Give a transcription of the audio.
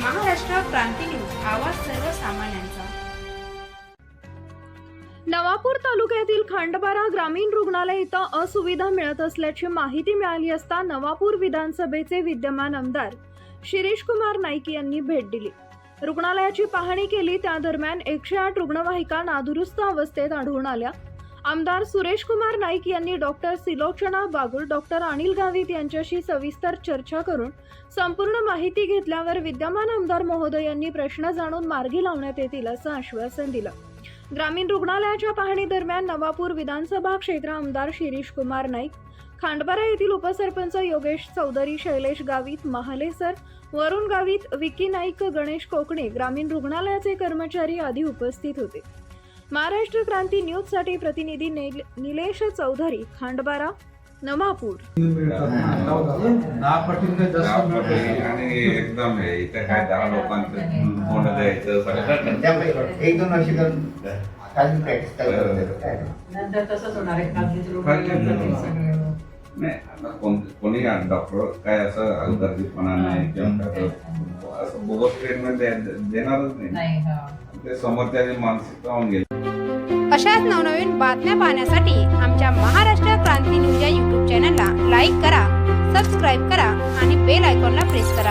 Maharashtra Kranti news आवाज सर्वसामान्यांचा. नवापूर तालुक्यातील खांडबारा ग्रामीण रुग्णालय इथं असुविधा मिळत असल्याची माहिती मिळाली असता नवापूर विधानसभेचे विद्यमान आमदार शिरीष कुमार नाईक यांनी भेट दिली. रुग्णालयाची पाहणी केली त्या दरम्यान एकशे आठ रुग्णवाहिका नादुरुस्त अवस्थेत आढळून आल्या. आमदार सुरेश कुमार नाईक यांनी डॉक्टर सिलोचना बागुल डॉक्टर अनिल गावित यांच्याशी सविस्तर चर्चा करून संपूर्ण माहिती घेतल्यावर विद्यमान आमदार महोदय यांनी प्रश्न जाणून मार्गी लावण्यात येतील असं आश्वासन दिलं. ग्रामीण रुग्णालयाच्या पाहणी दरम्यान नवापूर विधानसभा क्षेत्र आमदार शिरीष कुमार नाईक खांडबारा येथील उपसरपंच योगेश चौधरी शैलेश गावित महाले सर वरुण गावित विकी नाईक गणेश कोकणे ग्रामीण रुग्णालयाचे कर्मचारी आदी उपस्थित होते. महाराष्ट्र क्रांती न्यूजसाठी प्रतिनिधी नेल- निलेश चौधरी खांडबारा नवापूर दहा पटीने जास्त त्यामध्ये आणि एकदम हे इथे काय दहा लोकांचं कोण द्यायचं सगळं. त्यामुळे एक दोन वर्ष करून खाली प्रॅक्टिस काय नंतर तसंच होणार आहे लोक. नाही कोण कोणी डॉक्टर काय असं हलगर्जीपणा नाही किंवा असं बोगस ट्रीटमेंट देणारच नाही. नाही हा. ते समोरच्याची मानसिकता होऊन गेली अशाच नवनवीन बातम्या पाहण्यासाठी आमच्या महाराष्ट्र क्रांती न्यूज या यूट्यूब चॅनलला लाईक करा सबस्क्राईब करा आणि बेल आयकॉनला प्रेस करा.